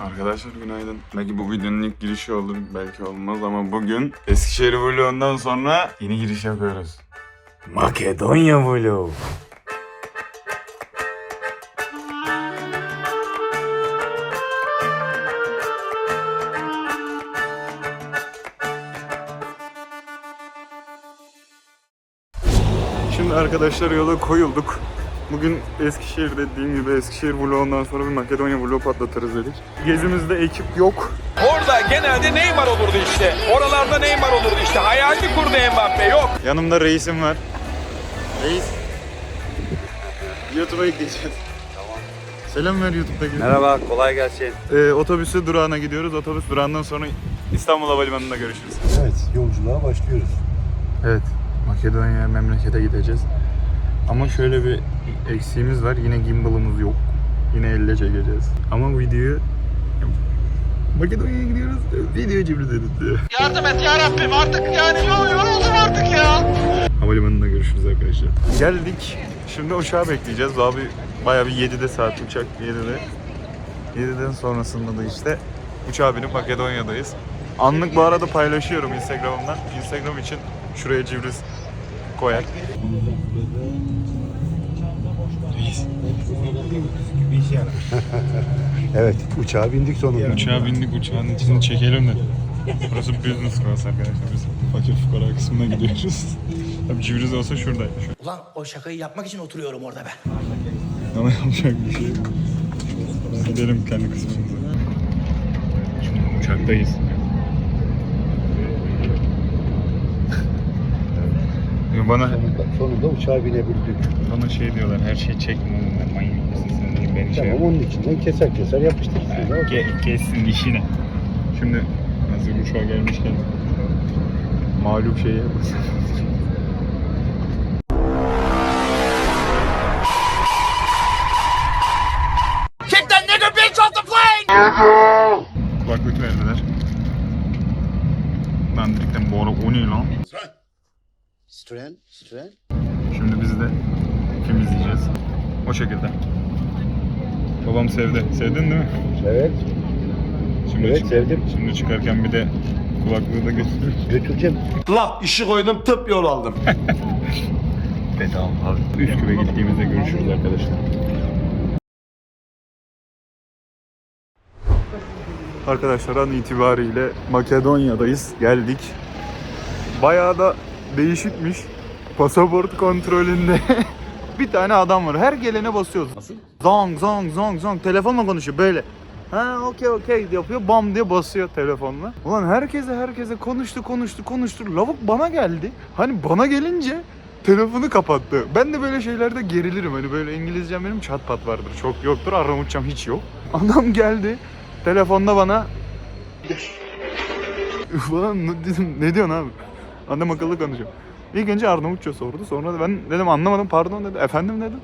Arkadaşlar günaydın. Belki bu videonun ilk girişi olur, belki olmaz ama bugün Eskişehir vlogundan sonra yeni giriş yapıyoruz. Makedonya vlog. Şimdi arkadaşlar yola koyulduk. Bugün Eskişehir dediğim gibi Eskişehir vlogundan sonra bir Makedonya vlog patlatırız dedik. Gezimizde ekip yok. Orada genelde Neymar olurdu işte. Oralarda Neymar olurdu işte. Hayalini kurdu Mbappe yok. Yanımda reisim var. Reis. YouTube'a yükleyeceğiz. Tamam. Selam ver YouTube'daki. Merhaba, kolay gelsin. Ee, otobüsü durağına gidiyoruz. Otobüs durağından sonra İstanbul Havalimanı'nda görüşürüz. Evet, yolculuğa başlıyoruz. Evet. Makedonya memlekete gideceğiz. Ama şöyle bir eksiğimiz var. Yine gimbal'ımız yok. Yine elle çekeceğiz. Ama videoyu Makedonya'ya gidiyoruz. Video cimri diyor. Yardım et ya Rabbim artık yani yoruldum artık ya. Havalimanında görüşürüz arkadaşlar. Geldik. Şimdi uçağı bekleyeceğiz. Abi bayağı bir 7'de saat uçak 7'de. 7'den sonrasında da işte uçağa binip Makedonya'dayız. Anlık bu arada paylaşıyorum Instagram'dan. Instagram için şuraya civriz koyak. Evet, uçağa bindik sonunda. Uçağa bindik uçağın içini çekelim dedim. Burası business class arkadaşlar. Biz fakir fukara kısmına gidiyoruz. Tabii civriz olsa şuradaymış. Ulan o şakayı yapmak için oturuyorum orada ben. Ama yapacak bir şey yok. Gidelim kendi kısmımıza. Şimdi uçaktayız. Ya bana Sonunda, sonunda uçağa binebildik. bana şey diyorlar her şeyi çekme ben manyak mısın sen diye beni şey Tamam, onun içinden keser keser yapıştırırsın. yap. ya. Ke- kessin işine. Şimdi hazır uçağa gelmişken malum şeyi yapmasın. Kulaklık verdiler. Dandirikten bu ara o ne lan? Stren, stren. Şimdi biz de film izleyeceğiz. O şekilde. Babam sevdi. Sevdin değil mi? Evet, Şimdi Evet, sevdim. Şimdi çıkarken bir de kulaklığı da götürür. götüreceğim. Laf, işi koydum, tıp yol aldım. Bedava abi. Üsküp'e gittiğimizde görüşürüz arkadaşlar. Arkadaşlar an itibariyle Makedonya'dayız. Geldik. Bayağı da değişikmiş. Pasaport kontrolünde bir tane adam var. Her gelene basıyoruz. Nasıl? Zong zong zong zong. Telefonla konuşuyor böyle. Ha okey okey yapıyor. Bam diye basıyor telefonla. Ulan herkese herkese konuştu konuştu konuştu. Lavuk bana geldi. Hani bana gelince telefonu kapattı. Ben de böyle şeylerde gerilirim. Hani böyle İngilizcem benim çat pat vardır. Çok yoktur. Arnavutçam hiç yok. Adam geldi. Telefonda bana Ulan ne ne diyorsun abi? Adam akıllı konuşuyor. İlk önce Arnavutça sordu. Sonra da ben dedim anlamadım pardon dedi. Efendim dedim.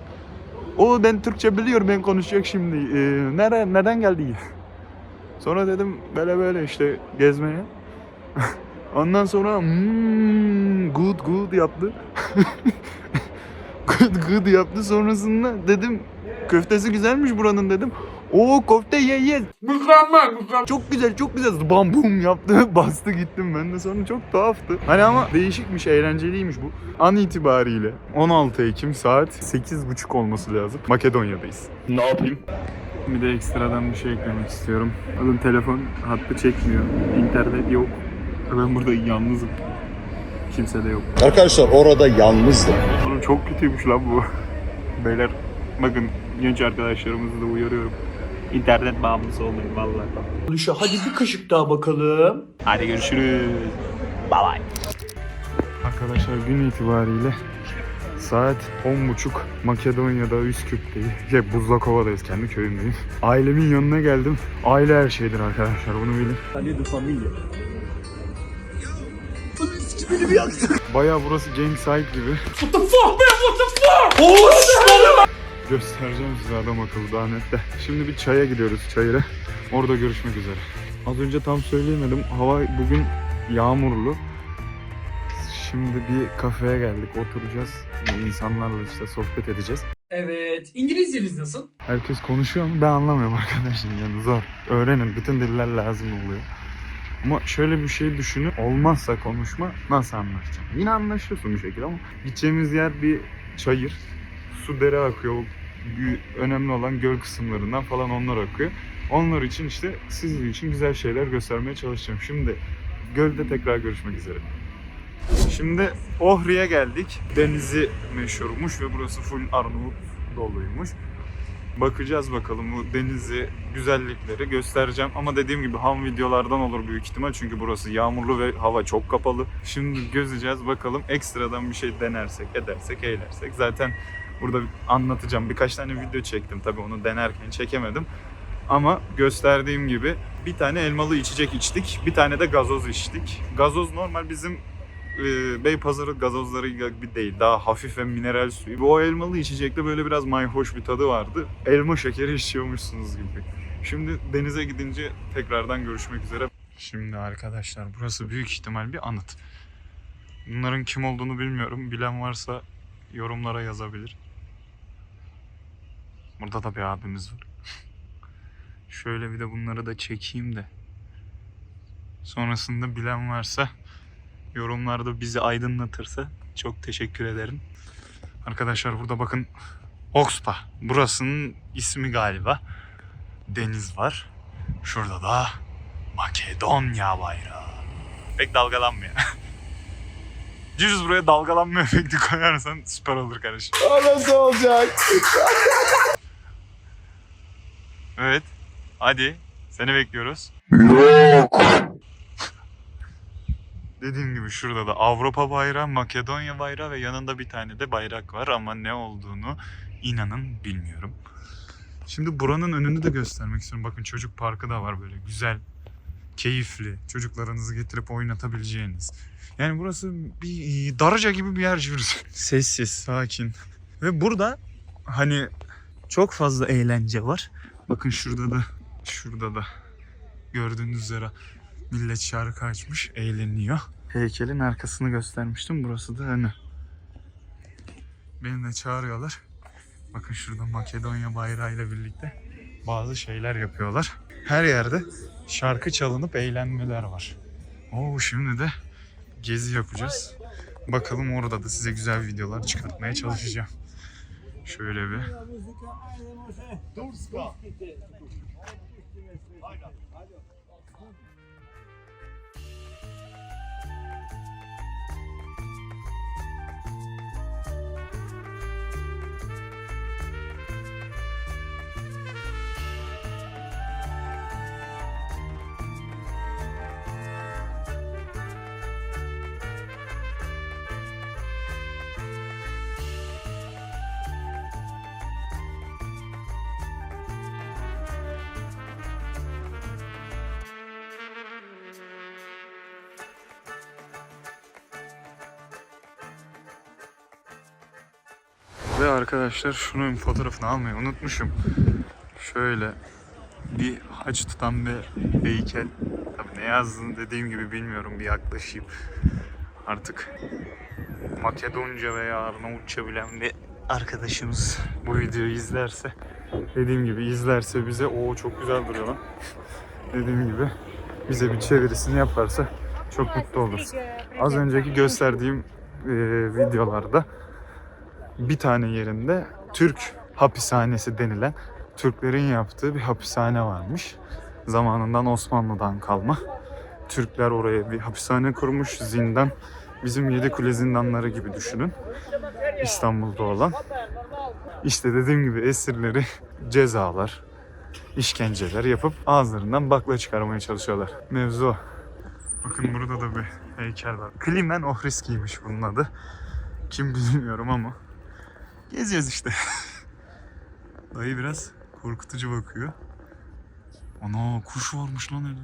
O ben Türkçe biliyorum ben konuşacak şimdi. Ee, nere, neden geldi? Sonra dedim böyle böyle işte gezmeye. Ondan sonra hmm, good good yaptı. good good yaptı. Sonrasında dedim köftesi güzelmiş buranın dedim. O köfte ye ye. Çok güzel çok güzel. Bam bum yaptı. Bastı gittim ben de sonra çok tuhaftı. Hani ama değişikmiş, eğlenceliymiş bu. An itibariyle 16 Ekim saat 8.30 olması lazım. Makedonya'dayız. Ne yapayım? Bir de ekstradan bir şey eklemek istiyorum. Oğlum telefon hattı çekmiyor. İnternet yok. Ben burada yalnızım. Kimse de yok. Arkadaşlar orada yalnızdım. Oğlum çok kötüymüş lan bu. Beyler bakın genç arkadaşlarımızı da uyarıyorum. İnternet bağımlısı olmayın vallahi. Lüşe hadi bir kaşık daha bakalım. Hadi görüşürüz. Bye bye. Arkadaşlar gün itibariyle saat 10.30 Makedonya'da Üsküp'teyiz. Şey Buzlakova'dayız kendi köyümdeyim. Ailemin yanına geldim. Aile her şeydir arkadaşlar bunu bilin. Baya burası Cenk Sait gibi. What the fuck man what the fuck? Göstereceğim size adam akıllı daha net de. Şimdi bir çaya gidiyoruz çayıra. Orada görüşmek üzere. Az önce tam söyleyemedim. Hava bugün yağmurlu. Şimdi bir kafeye geldik. Oturacağız. İnsanlarla işte sohbet edeceğiz. Evet. İngilizceniz nasıl? Herkes konuşuyor ama ben anlamıyorum arkadaşlar yani zor. Öğrenin bütün diller lazım oluyor. Ama şöyle bir şey düşünün. Olmazsa konuşma nasıl anlaşacağım? Yine anlaşıyorsun bir şekilde ama gideceğimiz yer bir çayır. Su dere akıyor. Önemli olan göl kısımlarından falan onlar akıyor. Onlar için işte sizin için güzel şeyler göstermeye çalışacağım. Şimdi gölde tekrar görüşmek üzere. Şimdi Ohri'ye geldik. Denizi meşhurmuş ve burası full Arnavut doluymuş. Bakacağız bakalım bu denizi, güzellikleri göstereceğim. Ama dediğim gibi ham videolardan olur büyük ihtimal. Çünkü burası yağmurlu ve hava çok kapalı. Şimdi gözeceğiz bakalım ekstradan bir şey denersek, edersek, eğlersek. Zaten burada anlatacağım. Birkaç tane video çektim tabii onu denerken çekemedim. Ama gösterdiğim gibi bir tane elmalı içecek içtik. Bir tane de gazoz içtik. Gazoz normal bizim e, Beypazarı gazozları gibi değil. Daha hafif ve mineral suyu. Bu o elmalı içecekte böyle biraz mayhoş bir tadı vardı. Elma şekeri içiyormuşsunuz gibi. Şimdi denize gidince tekrardan görüşmek üzere. Şimdi arkadaşlar burası büyük ihtimal bir anıt. Bunların kim olduğunu bilmiyorum. Bilen varsa yorumlara yazabilir. Burada da bir abimiz var. Şöyle bir de bunları da çekeyim de. Sonrasında bilen varsa yorumlarda bizi aydınlatırsa çok teşekkür ederim. Arkadaşlar burada bakın Oxpa. Burasının ismi galiba. Deniz var. Şurada da Makedonya bayrağı. Pek dalgalanmıyor. Cüz buraya dalgalanma efekti koyarsan süper olur kardeşim. Nasıl olacak? Evet. Hadi. Seni bekliyoruz. Dediğim gibi şurada da Avrupa bayrağı, Makedonya bayrağı ve yanında bir tane de bayrak var ama ne olduğunu inanın bilmiyorum. Şimdi buranın önünü de göstermek istiyorum. Bakın çocuk parkı da var böyle güzel, keyifli. Çocuklarınızı getirip oynatabileceğiniz. Yani burası bir darıca gibi bir yer diyoruz. Sessiz, sakin. Ve burada hani çok fazla eğlence var. Bakın şurada da şurada da gördüğünüz üzere millet şarkı açmış, eğleniyor. Heykelin arkasını göstermiştim. Burası da önü. Beni de çağırıyorlar. Bakın şurada Makedonya bayrağıyla birlikte bazı şeyler yapıyorlar. Her yerde şarkı çalınıp eğlenmeler var. Oo şimdi de gezi yapacağız. Bakalım orada da size güzel videolar çıkartmaya çalışacağım. Şöyle bir. Ve arkadaşlar şunun fotoğrafını almayı unutmuşum. Şöyle bir haç tutan bir heykel. Tabii ne yazdığını dediğim gibi bilmiyorum bir yaklaşayım. Artık Makedonca veya Arnavutça bilen bir arkadaşımız bu videoyu izlerse dediğim gibi izlerse bize o çok güzel duruyor lan. dediğim gibi bize bir çevirisini yaparsa çok mutlu oluruz. Az önceki gösterdiğim e, videolarda bir tane yerinde Türk hapishanesi denilen Türklerin yaptığı bir hapishane varmış. Zamanından Osmanlı'dan kalma. Türkler oraya bir hapishane kurmuş, zindan. Bizim Yedikule zindanları gibi düşünün. İstanbul'da olan. İşte dediğim gibi esirleri cezalar, işkenceler yapıp ağızlarından bakla çıkarmaya çalışıyorlar. Mevzu. Bakın burada da bir heykel var. Klimen Ohriski'ymiş bunun adı. Kim bilmiyorum ama. Geziyoruz işte. Dayı biraz korkutucu bakıyor. Ana kuş varmış lan öyle.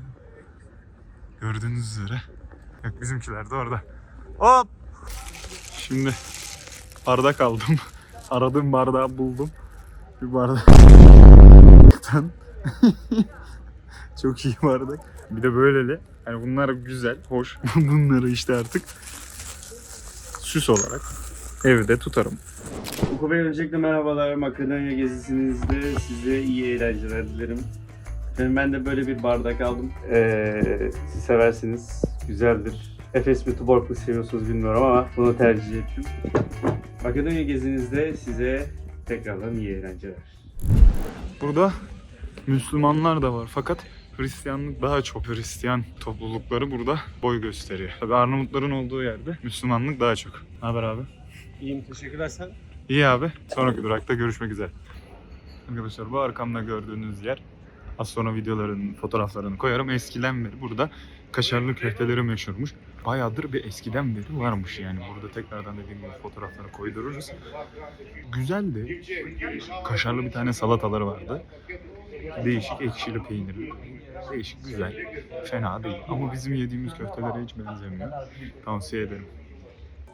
Gördüğünüz üzere. Yok bizimkiler de orada. Hop! Şimdi bardak aldım. Aradığım bardağı buldum. Bir bardak. Çok iyi bardak. Bir de böyleli. Yani bunlar güzel, hoş. Bunları işte artık süs olarak evde tutarım. Ufuk Bey öncelikle merhabalar. Makedonya gezisinizde size iyi eğlenceler dilerim. Ben de böyle bir bardak aldım. Ee, siz seversiniz. Güzeldir. Efes mi Tuborg mu seviyorsunuz bilmiyorum ama bunu tercih ettim. Makedonya gezinizde size tekrardan iyi eğlenceler. Burada Müslümanlar da var fakat Hristiyanlık daha çok Hristiyan toplulukları burada boy gösteriyor. Tabii Arnavutların olduğu yerde Müslümanlık daha çok. Ne haber abi? İyiyim teşekkürler sen. İyi abi. Sonraki durakta görüşmek üzere. Arkadaşlar bu arkamda gördüğünüz yer az sonra videoların fotoğraflarını koyarım. Eskiden beri burada kaşarlı köfteleri meşhurmuş. Bayağıdır bir eskiden beri varmış yani. Burada tekrardan dediğim gibi fotoğrafları koydururuz. Güzeldi. Kaşarlı bir tane salataları vardı. Değişik ekşili peynirli. Değişik güzel. Fena değil. Ama bizim yediğimiz köftelere hiç benzemiyor. Tavsiye ederim.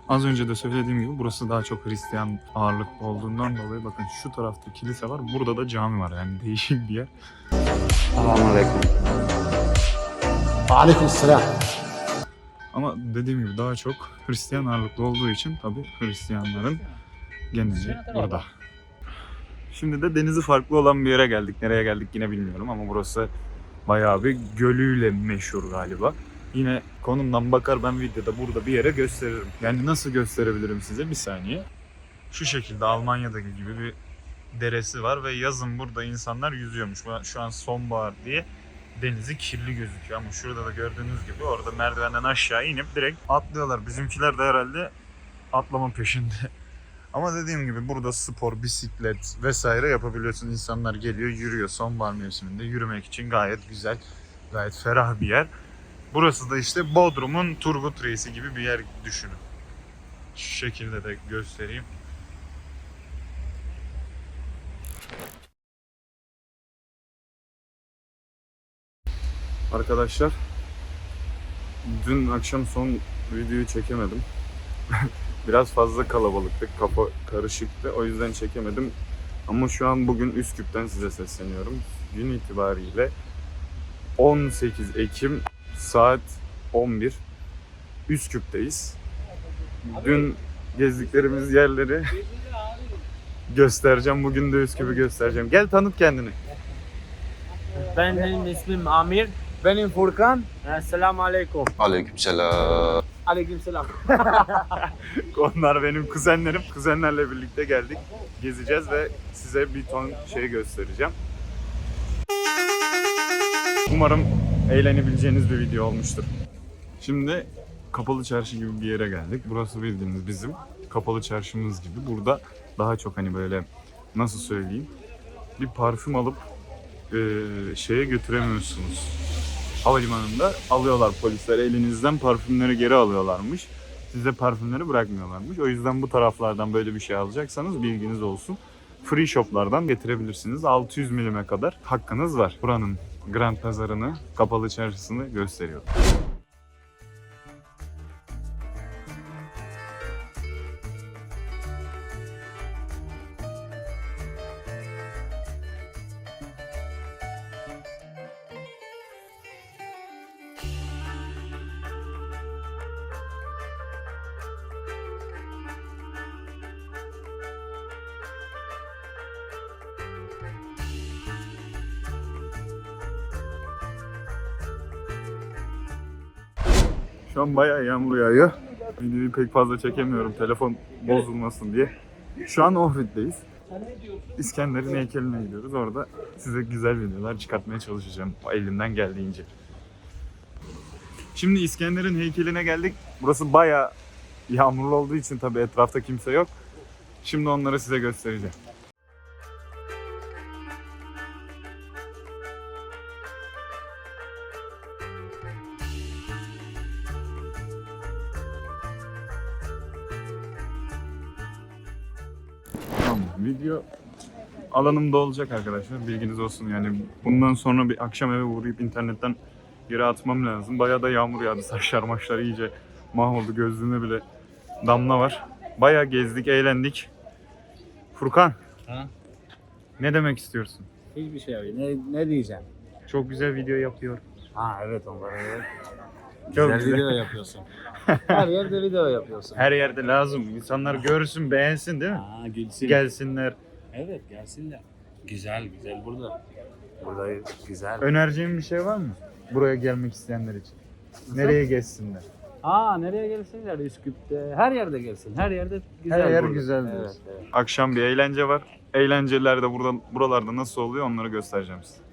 Az önce de söylediğim gibi burası daha çok Hristiyan ağırlıklı olduğundan dolayı bakın şu tarafta kilise var, burada da cami var yani değişik bir yer. Aleyküm selam. Ama dediğim gibi daha çok Hristiyan ağırlıklı olduğu için tabii Hristiyanların geneli burada. Şimdi de denizi farklı olan bir yere geldik. Nereye geldik yine bilmiyorum ama burası bayağı bir gölüyle meşhur galiba. Yine konumdan bakar ben videoda burada bir yere gösteririm. Yani nasıl gösterebilirim size bir saniye. Şu şekilde Almanya'daki gibi bir deresi var ve yazın burada insanlar yüzüyormuş. Şu an sonbahar diye denizi kirli gözüküyor ama şurada da gördüğünüz gibi orada merdivenden aşağı inip direkt atlıyorlar. Bizimkiler de herhalde atlama peşinde. Ama dediğim gibi burada spor, bisiklet vesaire yapabiliyorsun. İnsanlar geliyor, yürüyor. Sonbahar mevsiminde yürümek için gayet güzel, gayet ferah bir yer. Burası da işte Bodrum'un Turgut Reis'i gibi bir yer düşünün. Şu şekilde de göstereyim. Arkadaşlar dün akşam son videoyu çekemedim. Biraz fazla kalabalıktık, kafa karışıktı. O yüzden çekemedim. Ama şu an bugün Üsküp'ten size sesleniyorum. Gün itibariyle 18 Ekim saat 11. Üsküp'teyiz. Dün gezdiklerimiz yerleri göstereceğim. Bugün de Üsküp'ü göstereceğim. Gel tanıt kendini. Benim ismim Amir. Benim Furkan. Selamun Aleyküm. Aleykümselam. Aleyküm selam. Onlar benim kuzenlerim. Kuzenlerle birlikte geldik. Gezeceğiz ve size bir ton şey göstereceğim. Umarım eğlenebileceğiniz bir video olmuştur. Şimdi kapalı çarşı gibi bir yere geldik. Burası bildiğiniz bizim kapalı çarşımız gibi. Burada daha çok hani böyle nasıl söyleyeyim bir parfüm alıp eee, şeye götüremiyorsunuz. Havalimanında alıyorlar polisler elinizden parfümleri geri alıyorlarmış. Size parfümleri bırakmıyorlarmış. O yüzden bu taraflardan böyle bir şey alacaksanız bilginiz olsun. Free shoplardan getirebilirsiniz. 600 milime kadar hakkınız var. Buranın Grand Pazarını, kapalı çarşısını gösteriyor. Şu an bayağı yağmur yağıyor. Videoyu pek fazla çekemiyorum telefon bozulmasın diye. Şu an Ohrid'deyiz. İskender'in heykeline gidiyoruz. Orada size güzel videolar çıkartmaya çalışacağım elimden geldiğince. Şimdi İskender'in heykeline geldik. Burası bayağı yağmurlu olduğu için tabii etrafta kimse yok. Şimdi onları size göstereceğim. Alanımda olacak arkadaşlar. Bilginiz olsun yani. Bundan sonra bir akşam eve uğrayıp internetten geri atmam lazım. Bayağı da yağmur yağdı. Saçlar maçlar iyice mahvoldu. Gözlüğüne bile damla var. Bayağı gezdik, eğlendik. Furkan. Ha? Ne demek istiyorsun? Hiçbir şey abi. Ne, ne diyeceğim? Çok güzel video yapıyor. Ha evet onlar evet. Çok güzel, güzel. video yapıyorsun. Her yerde video yapıyorsun. Her yerde lazım. İnsanlar görsün, beğensin değil mi? Aa, gülsün. Gelsinler. Evet gelsinler. Güzel güzel burada. Burada güzel. Önereceğin bir şey var mı? Buraya gelmek isteyenler için. Nereye geçsinler? Aa nereye gelsinler? Üsküp'te. Her yerde gelsin. Her yerde güzel. Her yer burada. güzel Evet, diyorsun. evet. Akşam bir eğlence var. Eğlenceler de burada, buralarda nasıl oluyor onları göstereceğim size.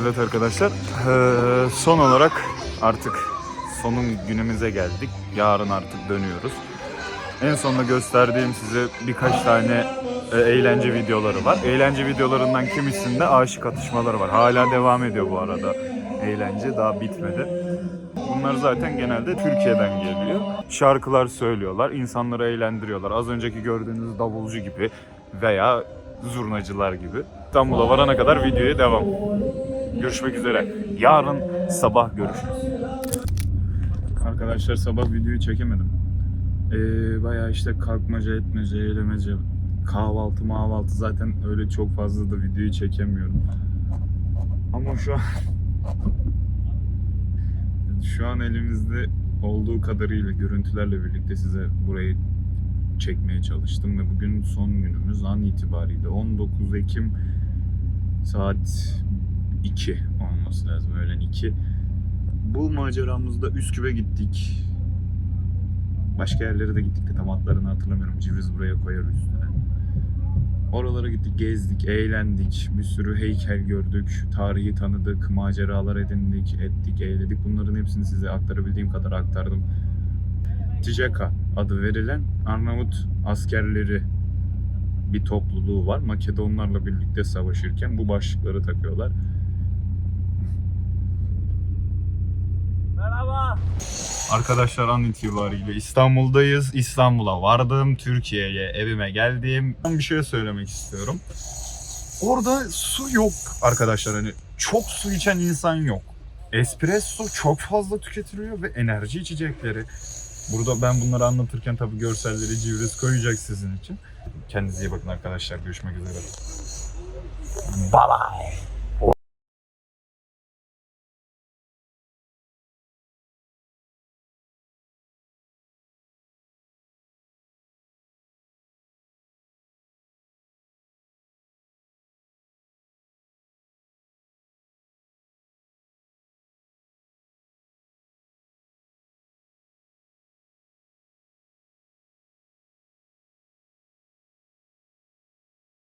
Evet arkadaşlar, son olarak artık sonun günümüze geldik. Yarın artık dönüyoruz. En sonunda gösterdiğim size birkaç tane eğlence videoları var. Eğlence videolarından kimisinde aşık atışmaları var. Hala devam ediyor bu arada eğlence, daha bitmedi. Bunlar zaten genelde Türkiye'den geliyor. Şarkılar söylüyorlar, insanları eğlendiriyorlar. Az önceki gördüğünüz davulcu gibi veya zurnacılar gibi. İstanbul'a varana kadar videoya devam. Görüşmek üzere. Yarın sabah görüşürüz. Arkadaşlar sabah videoyu çekemedim. Ee, bayağı işte kalkmaca etmece, eylemece, kahvaltı mahvaltı zaten öyle çok fazla da videoyu çekemiyorum. Ama şu an şu an elimizde olduğu kadarıyla görüntülerle birlikte size burayı çekmeye çalıştım ve bugün son günümüz an itibariyle 19 Ekim saat 2 olması lazım öğlen 2. Bu maceramızda Üsküp'e gittik. Başka yerlere de gittik de tam adlarını hatırlamıyorum. Civriz buraya koyar üstüne. Oralara gittik, gezdik, eğlendik. Bir sürü heykel gördük. Tarihi tanıdık, maceralar edindik, ettik, eğledik. Bunların hepsini size aktarabildiğim kadar aktardım. Ticaka adı verilen Arnavut askerleri bir topluluğu var. Makedonlarla birlikte savaşırken bu başlıkları takıyorlar. Merhaba. Arkadaşlar an itibariyle İstanbul'dayız. İstanbul'a vardım. Türkiye'ye evime geldim. Bir şey söylemek istiyorum. Orada su yok arkadaşlar hani çok su içen insan yok. Espresso çok fazla tüketiliyor ve enerji içecekleri. Burada ben bunları anlatırken tabii görselleri civriz koyacak sizin için. Kendinize iyi bakın arkadaşlar. Görüşmek üzere. Bye bye.